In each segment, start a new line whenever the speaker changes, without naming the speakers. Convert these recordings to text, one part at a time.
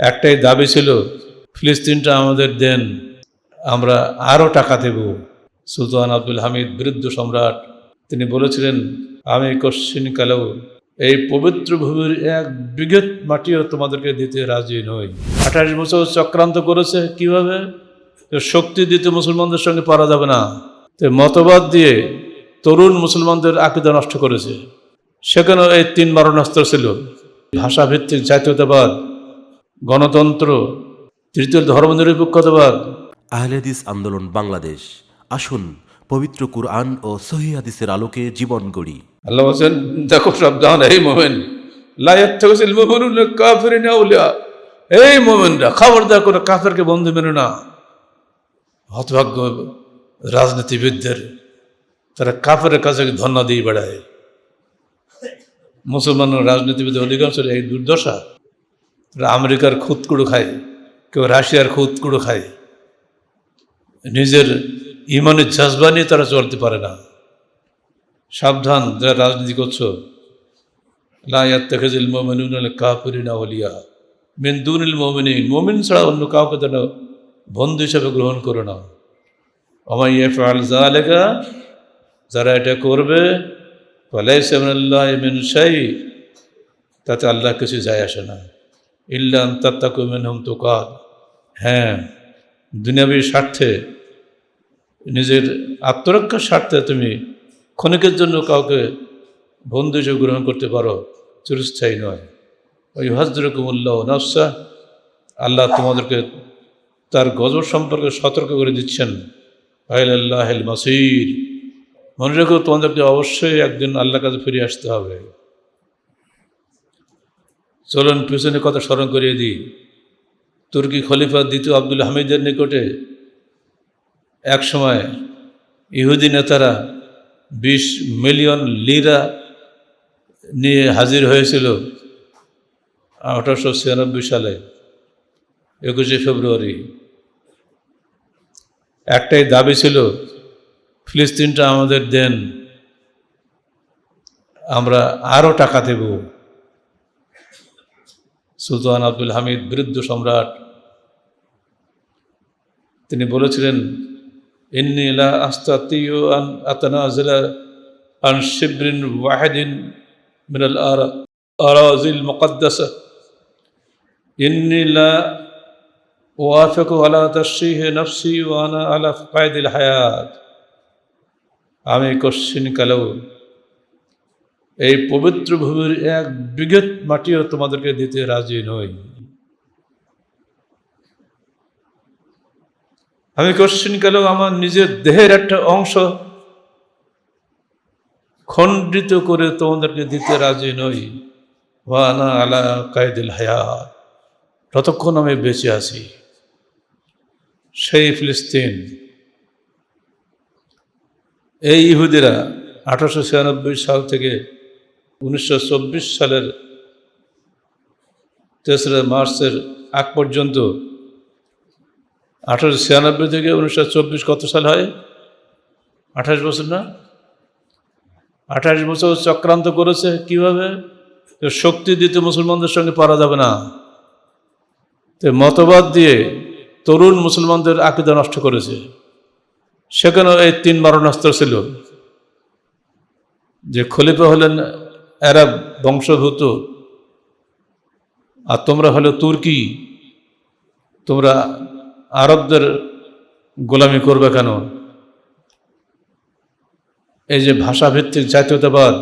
একটাই দাবি ছিল, ফিলিস্তিনটা আমাদের দেন, আমরা আরও টাকা দেব। সুলতান আব্দুল হামিদ বৃদ্ধ সম্রাট, তিনি বলেছিলেন, আমি কশ্চিন কালেও এই পবিত্র ভূমির এক বিঘত মাটিও তোমাদেরকে দিতে রাজি নই। আঠাশ বছর চক্রান্ত করেছে কীভাবে? শক্তি দিতে মুসলমানদের সঙ্গে পারা যাবে না। তো মতবাদ দিয়ে তরুণ মুসলমানদের আকিদা নষ্ট করেছে। সেখানেও এই তিন মারণাস্ত্র ছিল। ভাষাভিত্তিক জাতীয়তাবাদ গণতন্ত্র তৃতীয় ধর্মনিরপেক্ষতাবাদ।
আহলেদিস আন্দোলন বাংলাদেশ। আসুন পবিত্র কুরআন ও সহি হাদিসের আলোকে জীবন গড়ি।
আল্লাহ বলছেন দেখো সাবধান এই মোমেন। এই মোমেনরা খবরদার করে কাফেরকে বন্ধু মেনে না। হতভাগ্য রাজনীতিবিদদের তারা কাফের কাছে ধন্য দিয়ে বেড়ায়। মুসলমান রাজনীতিবিদের অধিকাংশ এই দুর্দশা। আমেরিকার খুদকুড়ো খায়, কেউ রাশিয়ার খুদকুড়ো খায়। নিজের ইমানের জজবা নিয়ে তারা চলতে পারে না। সাবধান, যারা রাজনীতি করছ। লায়াত্তাখিজুল মুমিনুন কাফিরিনা ওলিয়া। মিন দুনিল মুমিনিন। মুমিন ছাড়া অন্য কাউকে যেন বন্ধু হিসেবে গ্রহণ করো না। আমার ইয়ে ফাল জালেকা যারা এটা করবে, ফালাইসা মিনাল্লাহ মিন শাই, তাতে আল্লাহ কিছু যায় আসে না। ইল্লা আন তাত্তাকু মিনহুম তুকাত হ্যাঁ দুনিয়াবীর স্বার্থে, নিজের আত্মরক্ষার স্বার্থে তুমি ক্ষণিকের জন্য কাউকে বন্ধু হিসেবে গ্রহণ করতে পারো, চিরস্থায়ী নয়। ওই হজরকুমুল্লাহ নফসা, আল্লাহ তোমাদেরকে তার গজব সম্পর্কে সতর্ক করে দিচ্ছেন। আল্লাহ মাসির। মনে রেখো, তোমাদেরকে অবশ্যই একদিন আল্লাহর কাছে ফিরে আসতে হবে। চলুন পিছনে কথা স্মরণ করিয়ে দিই। তুর্কি খলিফা দ্বিতীয় আব্দুল হামিদের নিকটে এক সময় ইহুদি নেতারা বিশ মিলিয়ন লিরা নিয়ে হাজির হয়েছিল আঠারোশো ছিয়ানব্বই সালে, একুশে ফেব্রুয়ারি। একটাই দাবি ছিল, ফিলিস্তিনটা আমাদের দেন, আমরা আরও টাকা দেব। সুলতান আব্দুল হামিদ বৃদ্ধ সম্রাট। তিনি বলেছিলেন ইন্নিলা আস্তাতিও আন আতনাজলা আন ওয়াহেদিন মিনাল আরা, আরাজিল ইন্নিলা ওয়াফেকু আলা তশিহে নফসি ওয়ানা আলা ফায়দিল হায়াত। আমি কোশ্চিন কালেও এই পবিত্র ভূমির এক বিঘত মাটিও তোমাদেরকে দিতে রাজি নই। আমি কশ্চিন কালেও আমার নিজের দেহের একটা অংশ খণ্ডিত করে তোমাদেরকে দিতে রাজি নই? ওয়ানা আলা কায়দিল হায়াত। ততক্ষণ আমি বেঁচে আছি, সেই ফিলিস্তিন, এই ইহুদিরা আঠারোশো ছিয়ানব্বই সাল থেকে উনিশশো চব্বিশ সালের তেসরা মার্চের আগ পর্যন্ত, আঠারোশো ছিয়ানব্বই থেকে উনিশশো চব্বিশ কত সাল হয়? আঠাশ বছর না? আঠাশ বছর চক্রান্ত করেছে কীভাবে? শক্তি দিতে মুসলমানদের সঙ্গে পারা যাবে না। তো মতবাদ দিয়ে তরুণ মুসলমানদের আকিদা নষ্ট করেছে। সেখানেও এই তিন মারণাস্ত্র ছিল। যে খলিফা হলেন আরব বংশভূত। আর তোমরা হলো তুর্কি। তোমরা আরবদের গোলামি করবে কেন? এই যে ভাষাভিত্তিক জাতীয়তাবাদ,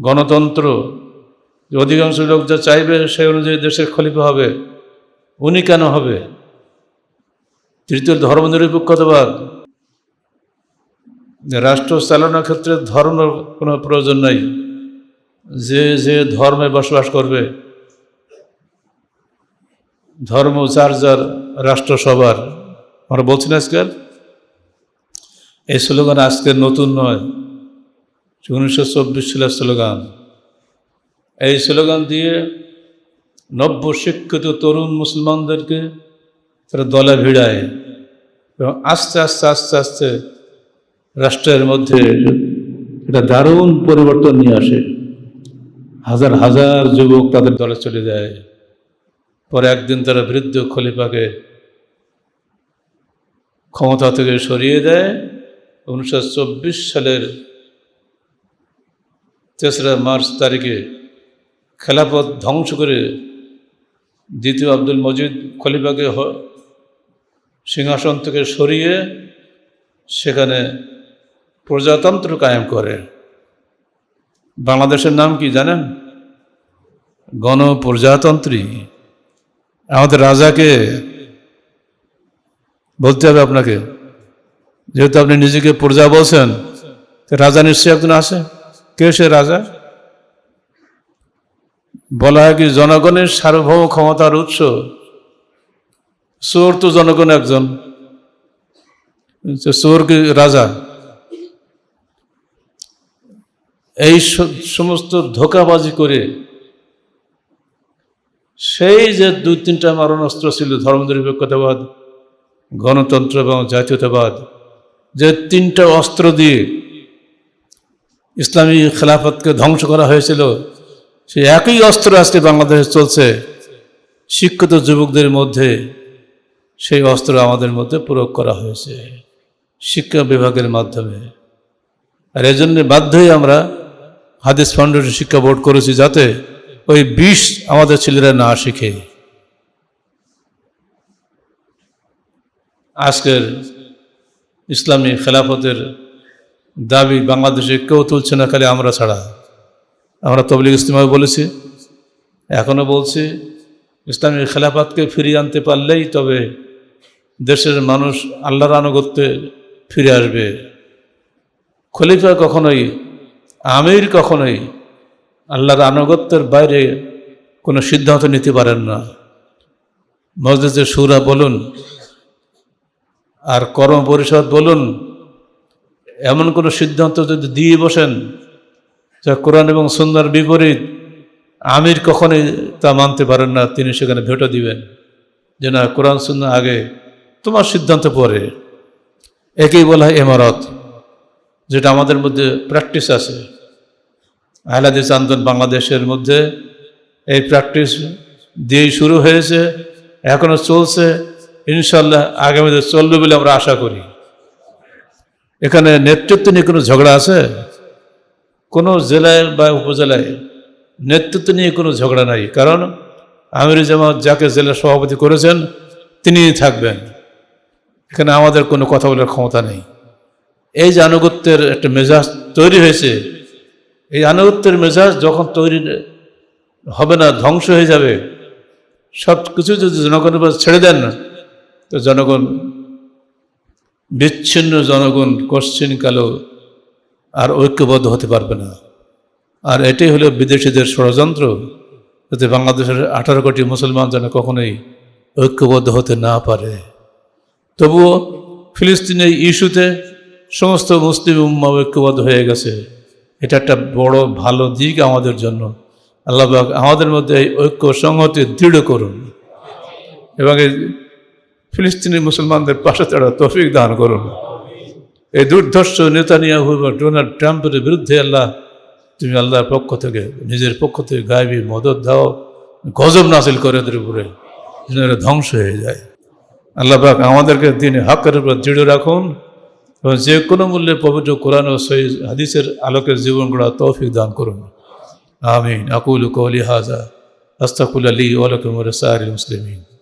গণতন্ত্র অধিকাংশ লোক যা চাইবে সেই অনুযায়ী দেশের খলিফা হবে। উনি কেন হবে? তৃতীয় ধর্মনিরপেক্ষতাবাদ। রাষ্ট্র চালানোর ক্ষেত্রে ধর্মের কোনো প্রয়োজন নাই। যে যে ধর্মে বসবাস করবে, ধর্ম যার যার, রাষ্ট্র সবার। আমরা বলছি না আজকাল এই স্লোগান আজকের নতুন নয়, উনিশশো চব্বিশ সালের স্লোগান। এই স্লোগান দিয়ে নব্য শিক্ষিত তরুণ মুসলমানদেরকে তারা দলে ভিড়ায় এবং আস্তে আস্তে আস্তে আস্তে রাষ্ট্রের মধ্যে এটা দারুণ পরিবর্তন নিয়ে আসে। হাজার হাজার যুবক তাদের দলে চলে যায়। পরে একদিন তারা বৃদ্ধ খলিফাকে ক্ষমতা থেকে সরিয়ে দেয়। উনিশশো চব্বিশ সালের তেসরা মার্চ তারিখে খেলাপথ ধ্বংস করে দ্বিতীয় আব্দুল মজিদ খলিফাকে সিংহাসন থেকে সরিয়ে সেখানে প্রজাতন্ত্র কায়েম করে। বাংলাদেশের নাম কি জানেন? গণপ্রজাতন্ত্রী। আমাদের রাজাকে বলতে হবে আপনাকে, যেহেতু আপনি নিজেকে প্রজা বলছেন রাজা নিশ্চয়ই একজন আছে? কে সে রাজা? বলা হয় কি জনগণের সার্বভৌম ক্ষমতার উৎস। চোর তো জনগণ একজন। চোর কি রাজা? এই সমস্ত ধোকাবাজি করে সেই যে দুই তিনটা মারণাস্ত্র ছিল, ধর্মনিরপেক্ষতাবাদ, গণতন্ত্র এবং জাতীয়তাবাদ, যে তিনটা অস্ত্র দিয়ে ইসলামী খেলাফতকে ধ্বংস করা হয়েছিল, সেই একই অস্ত্র আজকে বাংলাদেশে চলছে। শিক্ষিত যুবকদের মধ্যে সেই অস্ত্র আমাদের মধ্যে প্রয়োগ করা হয়েছে শিক্ষা বিভাগের মাধ্যমে। আর এজন্য বাধ্যই আমরা হাদিস ফাউন্ডেশন শিক্ষা বোর্ড করেছি যাতে ওই বিষ আমাদের ছেলেরা না শিখে। আজকের ইসলামী খেলাফতের দাবি বাংলাদেশে কেউ তুলছে না, খালি আমরা ছাড়া। আমরা তবলিগ ইসলামে বলেছি। এখনও বলছি, ইসলামী খেলাফতকে ফিরিয়ে আনতে পারলেই তবে দেশের মানুষ আল্লাহর আনুগত্যে ফিরে আসবে। খলিফা কখনোই আমির কখনোই আল্লাহর আনুগত্যের বাইরে কোনো সিদ্ধান্ত নিতে পারেন না। মসজিদের সুরা বলুন, আর কর্ম পরিষদ বলুন, এমন কোনো সিদ্ধান্ত যদি দিয়ে বসেন, যা কোরআন এবং সুন্দর বিপরীত, আমির কখনোই তা মানতে পারেন না, তিনি সেখানে ভেটো দিবেন। যে না, কোরআন, সুন্না আগে তোমার সিদ্ধান্ত পরে। একেই বলা হয় এমারত যেটা আমাদের মধ্যে প্র্যাকটিস আছে। আহলাদিস আন্দোলন বাংলাদেশের মধ্যে এই প্র্যাকটিস দিয়েই শুরু হয়েছে এখনও চলছে। ইনশাল্লাহ আগামীতে চলবে বলে আমরা আশা করি। এখানে নেতৃত্ব নিয়ে কোনো ঝগড়া আছে? কোনো জেলায় বা উপজেলায় নেতৃত্ব নিয়ে কোনো ঝগড়া নাই। কারণ আমির জামাত যাকে জেলা সভাপতি করেছেন তিনি থাকবেন। এখানে আমাদের কোনো কথা বলার ক্ষমতা নেই। এই যে আনুগত্যের একটা মেজাজ তৈরি হয়েছে এই আনুগত্যের মেজাজ যখন তৈরি হবে না, ধ্বংস হয়ে যাবে, সব কিছু যদি জনগণের উপর ছেড়ে দেন না তো জনগণ, বিচ্ছিন্ন জনগণ কোশ্চিন কালো আর ঐক্যবদ্ধ হতে পারবে না। আর এটাই হলো বিদেশিদের ষড়যন্ত্র, যাতে বাংলাদেশের আঠারো কোটি মুসলমান যেন কখনোই ঐক্যবদ্ধ হতে না পারে। তবুও ফিলিস্তিনের ইস্যুতে সমস্ত মুসলিম উম্মা ঐক্যবদ্ধ হয়ে গেছে। এটা একটা বড় ভালো দিক আমাদের জন্য। আল্লাহ আমাদের মধ্যে এই ঐক্য সংহতি দৃঢ় করুন। এবং এই ফিলিস্তিনি মুসলমানদের পাশে তারা তৌফিক দান করুন। এই দুর্ধর্ষ নেতানিয়াহু বা ডোনাল্ড ট্রাম্পের বিরুদ্ধে আল্লাহ, তুমি আল্লাহর পক্ষ থেকে, নিজের পক্ষ থেকে গায়েবী মদত দাও, গজব নাসিল করে এদের উপরে ধ্বংস হয়ে যায়। আল্লাহ আমাদেরকে দিনে হকের উপর দৃঢ় রাখুন। এবং যে কোনো মূল্যে পবিত্র কোরআন ও সহি হাদিসের আলোকের জীবন গড়া তৌফিক দান করুন। আমিন। আকুল কৌলি হাজা আস্তাকুল আলী ওয়ালাকুম সাহারি মুসলিমিন।